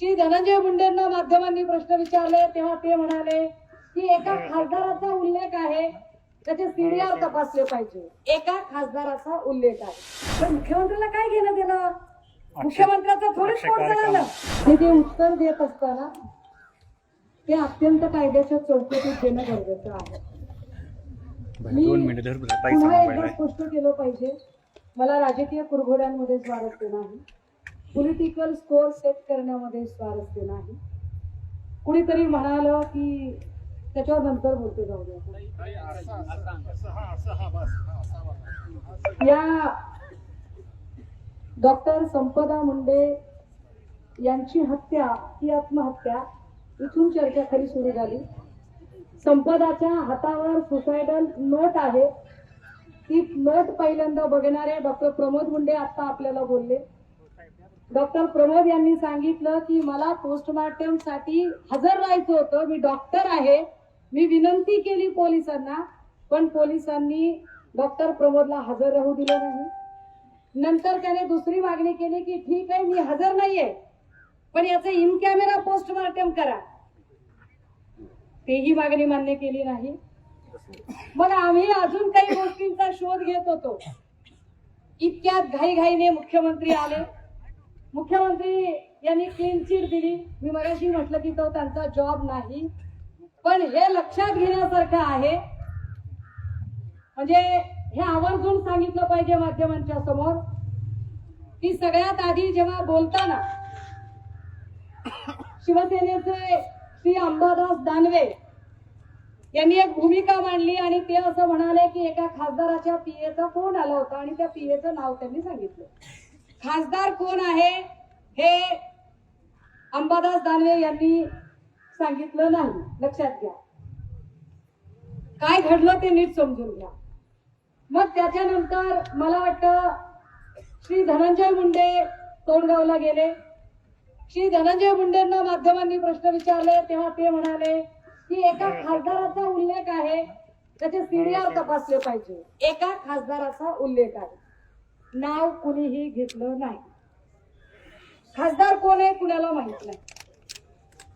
श्री धनंजय मुंडेंना माध्यमांनी प्रश्न विचारले तेव्हा ते म्हणाले की एका खासदाराचा उल्लेख आहे. त्याचे सीडीआर तपासले पाहिजे. एका खासदाराचा उल्लेख आहे. पण मुख्यमंत्र्याला काय घेणं देणं? मुख्यमंत्र्याचं थोडीच झालं. हे जे उत्तर देत असताना ते अत्यंत कायद्याच्या चौकटीत देणं गरजेचं आहे. मी पुन्हा एकदा स्पष्ट केलं पाहिजे. मला राजकीय कुरघोड्यांमध्ये स्वारस्य नाही पॉलिटिकल स्कोर सेट करण्यामध्ये स्वारस्य नाही. कुणीतरी म्हणालं की त्याच्यावर नंतर बोलते जाऊ द्या या डॉक्टर संपदा मुंडे यांची हत्या ही आत्महत्या इथून चर्चा खरी सुरू झाली. संपदाच्या हातावर सुसायडल नोट आहे. ती नोट पहिल्यांदा बघणारे डॉक्टर प्रमोद मुंडे आता आपल्याला बोलले. डॉक्टर प्रमोद यांनी सांगितलं की मला पोस्टमार्टमसाठी हजर राहायचं होतं. मी डॉक्टर आहे. मी विनंती केली पोलिसांना पण पोलिसांनी डॉक्टर प्रमोदला हजर राहू दिलं नाही. नंतर त्याने दुसरी मागणी केली की ठीक आहे मी हजर नाहीये. पण याचं इन कॅमेरा पोस्टमार्टम करा. तेही मागणी मान्य केली नाही. मग आम्ही अजून काही गोष्टींचा शोध घेत होतो. इतक्यात घाईघाईने मुख्यमंत्री आले. मुख्यमंत्री यांनी क्लीन चिट दिली. मी मगाशी म्हटलं की तो त्यांचा जॉब नाही. पण हे लक्षात घेण्यासारखं आहे. म्हणजे हे आवर्जून सांगितलं पाहिजे माध्यमांच्या समोर. की सगळ्यात आधी जेव्हा बोलताना शिवसेनेचे श्री अंबादास दानवे यांनी एक भूमिका मांडली आणि ते असं म्हणाले की एका खासदाराच्या पीएचा फोन आला होता आणि त्या पीएचं नाव त्यांनी सांगितलं. खासदार कोण आहे हे अंबादास दानवे यांनी सांगितलं नाही. लक्षात घ्या. काय घडलं ते नीट समजून घ्या. मग त्याच्यानंतर मला वाटतं श्री धनंजय मुंडे तोंडगावला गेले. श्री धनंजय मुंडेंना माध्यमांनी प्रश्न विचारले तेव्हा ते म्हणाले की एका खासदाराचा उल्लेख आहे. त्याचे सीडीआर तपासले पाहिजे. एका खासदाराचा उल्लेख आहे. नाव कुणीही घेतलं नाही. खासदार कोण आहे कुणाला माहीत नाही.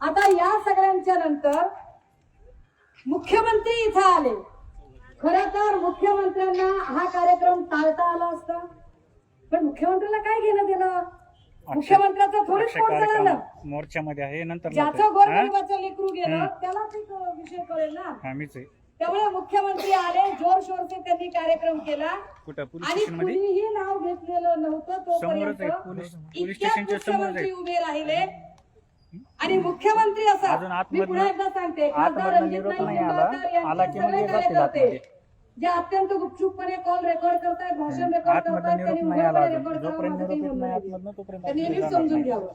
आता या सगळ्यांच्या नंतर मुख्यमंत्री इथं आले. खर तर मुख्यमंत्र्यांना हा कार्यक्रम टाळता आला असता. पण मुख्यमंत्र्याला काय घेणं देणं? मुख्यमंत्र्याचं थोडीच कोण झालं. मोर्चामध्ये आहे नंतर ज्याचं. गोरगरिबाचं लेकरू गेलं. त्यालाच एक विषय कळेल ना. त्यामुळे मुख्यमंत्री आले जोर शोरचे त्यांनी कार्यक्रम केला. आणि कुणीही नाव घेतलेलं नव्हतं तोपर्यंत. इतक्यात मुख्यमंत्री उभे राहिले. आणि मुख्यमंत्री असा मी पुन्हा एकदा सांगते खासदार सगळे कार्यकर्ते. जे अत्यंत गुपचूपपणे कॉल रेकॉर्ड करतायत भाषण रेकॉर्ड करतायत त्यांनी उघडपणे. रेकॉर्ड करावं जोपर्यंत माझं काही निरोप येत नाही म्हणणं नाही. आतमधनं तोपर्यंत त्यांनी आतमध्ये नीट जाणार समजून. घ्यावं.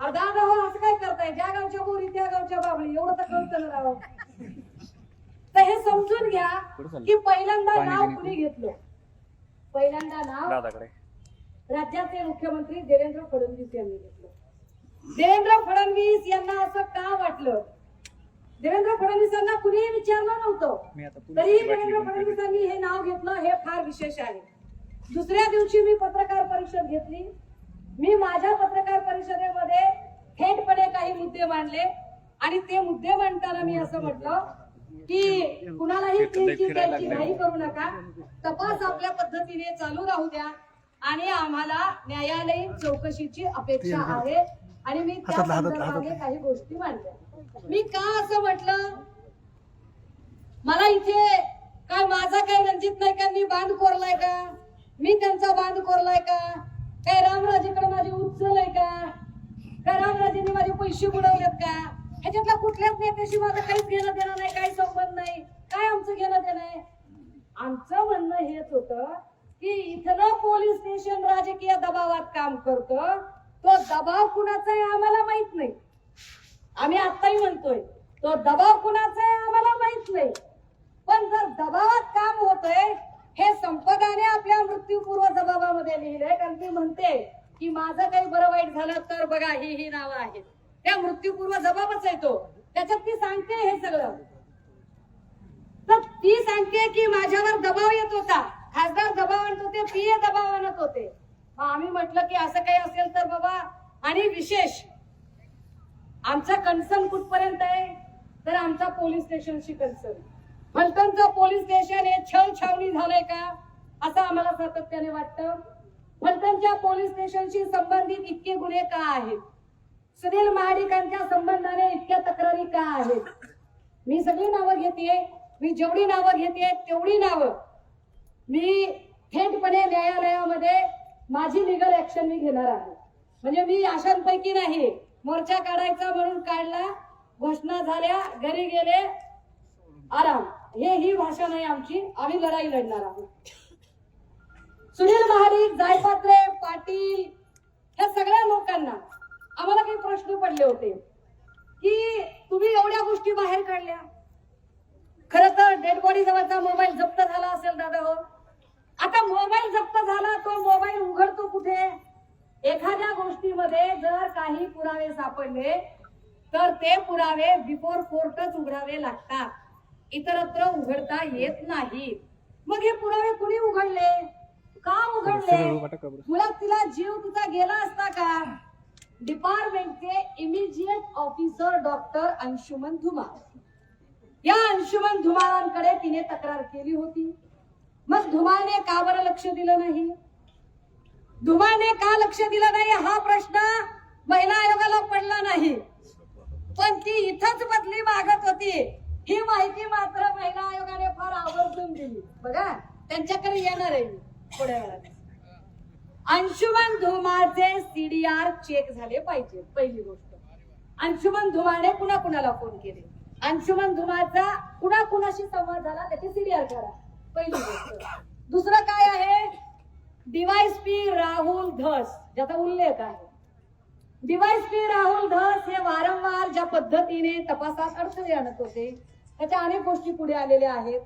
अर्धा राहो असं काय करताय? ज्या गावच्या बोरी त्या गावच्या बाबळी एवढं तर कळतं राव. तर हे समजून घ्या? की पहिल्यांदा नाव कुणी घेतलं? पहिल्यांदा नाव दादाकडे. राज्याचे मुख्यमंत्री देवेंद्र फडणवीस यांनी घेतलं. देवेंद्र फडणवीस यांना असं का वाटलं? देवेंद्र फडणवीसांना कुणीही विचारलं नव्हतं. तरीही देवेंद्र फडणवीसांनी हे नाव घेतलं हे फार विशेष आहे. दुसऱ्या दिवशी मी पत्रकार परिषद घेतली. मी माझ्या पत्रकार परिषदेमध्ये थेटपणे काही मुद्दे मांडले आणि ते मुद्दे मांडताना मी असं म्हटलं की कुणालाही घाई करू नका. तपास आपल्या पद्धतीने चालू राहू द्या. आणि आम्हाला न्यायालयीन चौकशीची अपेक्षा आहे. आणि मी त्या संदर्भाने काही गोष्टी मांडल्या. मी का असं म्हटलं? मला इथे काय माझा काय रणजित नाईकांनी बांध कोरलाय का? मी त्यांचा बांध कोरलाय का? काय रामराजेकडे माझी उचल आहे का? काय रामराजेंनी माझे पैसे बुडवलेत का? ह्याच्यातला कुठल्याच नेत्याशी माझं काहीच घेणं देणं नाही काही संबंध नाही. काय आमचं घेणं देणं आहे? आमचं म्हणणं हेच होतं की इथलं पोलीस स्टेशन राजकीय दबावात काम करत. तो दबाव कुणाचा आहे आम्हाला माहीत नाही. आम्ही आत्ताही म्हणतोय तो दबाव कुणाचा आहे आम्हाला माहीत नाही. पण जर दबावात काम होतंय हे संपदाने आपल्या मृत्यूपूर्व जबाबामध्ये लिहिलंय. कारण ती म्हणते की माझं काही बरं वाईट झालं तर बघा ही ही नावं आहेत. त्या मृत्यूपूर्व जबाबच आहे तो. त्याच्यात ती सांगते हे सगळं. तर ती सांगते की माझ्यावर दबाव येत होता. खासदार दबाव आणत होते पीए दबाव आणत होते. मग आम्ही म्हटलं की असं काही असेल तर बाबा आणि विशेष आमचा कन्सर्न कुठपर्यंत आहे? तर आमचा पोलीस स्टेशनशी कन्सर्न फलटणचं पोलीस स्टेशन हे छळ छावणी झालंय का? असं आम्हाला सातत्याने वाटतं. फलटणच्या पोलीस स्टेशनशी संबंधित इतके गुन्हे का आहेत? सुनील महाडिकांच्या संबंधाने इतक्या तक्रारी का आहेत? मी सगळी नावं घेते मी जेवढी नावं घेते तेवढी नावं. मी थेटपणे न्यायालयामध्ये माझी लिगल ऍक्शन मी घेणार आहे. म्हणजे मी अशांपैकी नाही मोर्चा काढायचा म्हणून काढला घोषणा झाल्या घरी गेले आराम. हे ही भाषा नाही आमची आम्ही लढाई लढणार आहोत. सुनील महाडिक जायपात्रे पाटील ह्या सगळ्या लोकांना आम्हाला काही प्रश्न पडले होते की तुम्ही एवढ्या गोष्टी बाहेर काढल्या. खर तर डेड बॉडी जवळचा मोबाईल जप्त झाला असेल दादा हो. आता मोबाईल जप्त झाला तो मोबाईल उघडतो कुठे? एखाद्या गोष्टीमध्ये जर काही पुरावे सापडले तर ते पुरावे बिफोर कोर्टच उघडावे लागतात. इतरत्र उघडता येत नाही. मग हे पुरावे कुणी उघडले? का उघडले? मुळात तिला जीव तिचा गेला असता का? डिपार्टमेंटचे immediate officer doctor Anshuman Dhumal या अंशुमन धुमाळांकडे तिने तक्रार केली होती. मग धुमाने का बरं लक्ष दिलं नाही? धुमाने का लक्ष दिलं नाही? हा प्रश्न महिला आयोगाला पडला नाही. पण ती इथंच बदली मागत होती. ही माहिती मात्र महिला आयोगाने फार आवर्जून दिली. बघा त्यांच्याकडे येणार आहे मी थोड्या वेळात अंशुमन धुमाळचे सीडीआर चेक झाले पाहिजे पहिली गोष्ट. अंशुमन धुमाने कुणा कुणाला फोन केले? अंशुमन धुमाचा कुणा कुणाशी संवाद झाला? त्याची सीडीआर करा पहिली गोष्ट. दुसरं काय आहे? डिवाइस पी राहुल धस ज्याचा उल्लेख आहे. डिवाइस पी राहुल धस हे वारंवार ज्या पद्धतीने तपासात अडथळे आणत होते त्याच्या अनेक गोष्टी पुढे आलेल्या आहेत.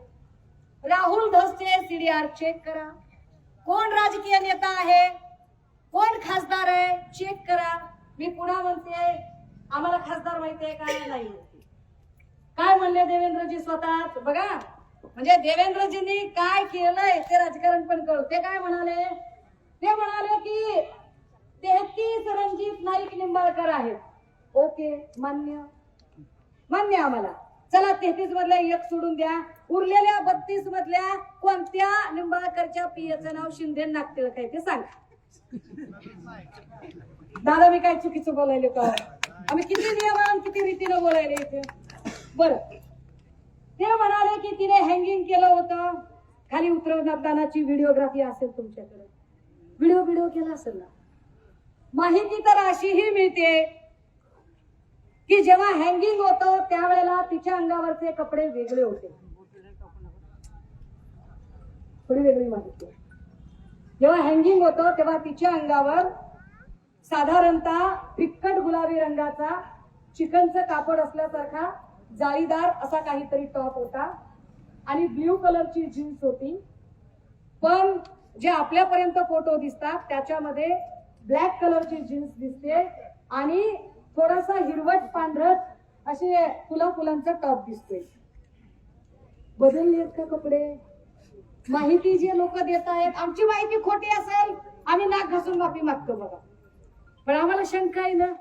राहुल धसचे सीडीआर चेक करा. कोण राजकीय नेता आहे? कोण खासदार आहे? चेक करा. मी पुन्हा म्हणते आम्हाला खासदार माहिती आहे काय नाही. काय म्हणले देवेंद्रजी स्वतः बघा. म्हणजे देवेंद्रजींनी काय केलंय ते राजकारण पण करू ते काय म्हणाले? ते म्हणाले की तेहतीस रणजित नाईक निंबाळकर आहेत. ओके मान्य. मान्य आम्हाला. चला तेहतीस मधल्या एक सोडून द्या. उरलेल्या बत्तीस मधल्या कोणत्या निंबाळकरच्या पियाचं नाव शिंदे नागतील काय ते सांगा. दादा मी काय चुकीचं बोलायलो का? आम्ही किती नियमान किती रीतीनं बोलायले इथे? बर. ते म्हणाले की तिने हँगिंग केलं होतं. खाली उतरवतानाची व्हिडिओग्राफी असेल तुमच्याकडे. व्हिडिओ व्हिडिओ केला असेल ना? माहिती तर अशीही मिळते. की जेव्हा हँगिंग होतं त्यावेळेला तिच्या अंगावरचे कपडे वेगळे होते. थोडी वेगळी माहिती जेव्हा हँगिंग होतं तेव्हा तिच्या अंगावर साधारणतः फिक्कट गुलाबी रंगाचा चिकनचं कापड असल्यासारखा जाळीदार असा काहीतरी टॉप होता. आणि ब्ल्यू कलरची जीन्स होती. पण जे आपल्यापर्यंत फोटो दिसतात त्याच्यामध्ये ब्लॅक कलरची जीन्स दिसते. आणि थोडासा हिरवट पांढरत असे फुला फुलांचा टॉप दिसतोय. बदलली आहेत का कपडे? माहिती जे लोक देत आहेत आमची माहिती खोटी असेल आम्ही नाक घासून माफी मागतो बघा. पण आम्हाला शंका आहे ना?